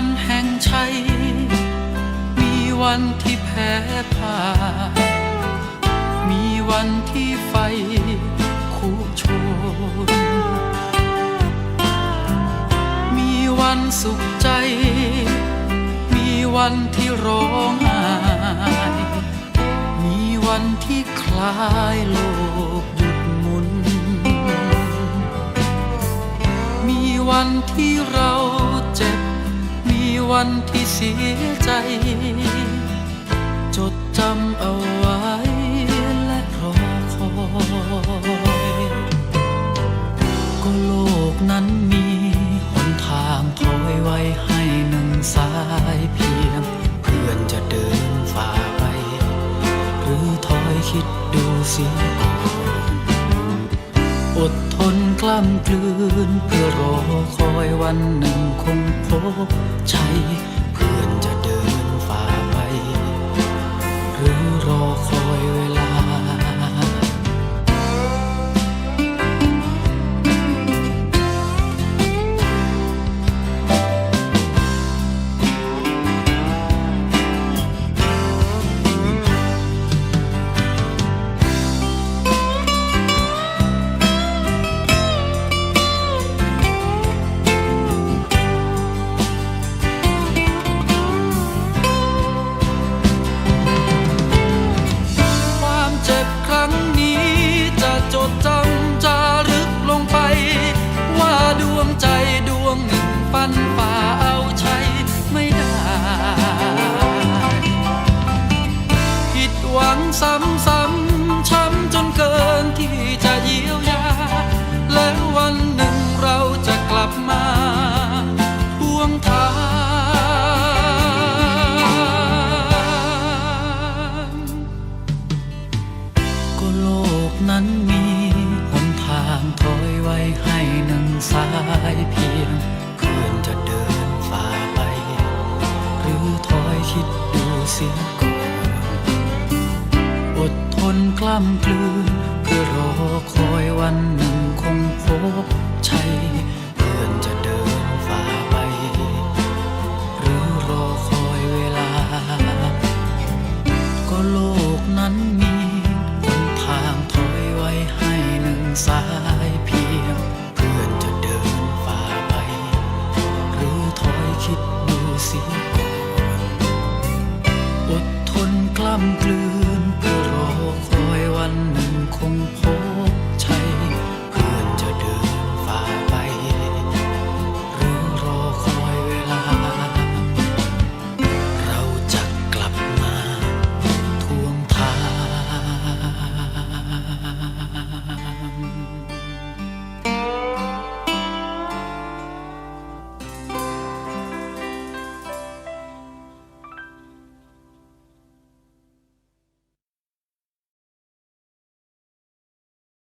วันแห่งชัย มีวันที่แพ้พ่ายมีวันที่ไฟคู่ชน มีวันสุขใจ มีวันที่ร้องไห้มีวันที่คลายโลกหยุดหมุน มีวันที่เรา วันที่เสียใจ จดจำเอาไว้และรอคอยก็โลกนั้นมีหนทางถอยไว้ให้หนึ่งสายเพียง เพื่อนจะเดินฝ่าไป หรือถอยคิดดูเสียก่อนอดทนกล้ำกลืนเพื่อรอคอยวันหนึ่งคงพบ สียก่อนอดทนกล้ำกลืนเพื่อรอคอยวันหนึ่งคงพบชัย กลืนเพื่อรอคอยวันหนึ่งคงพบ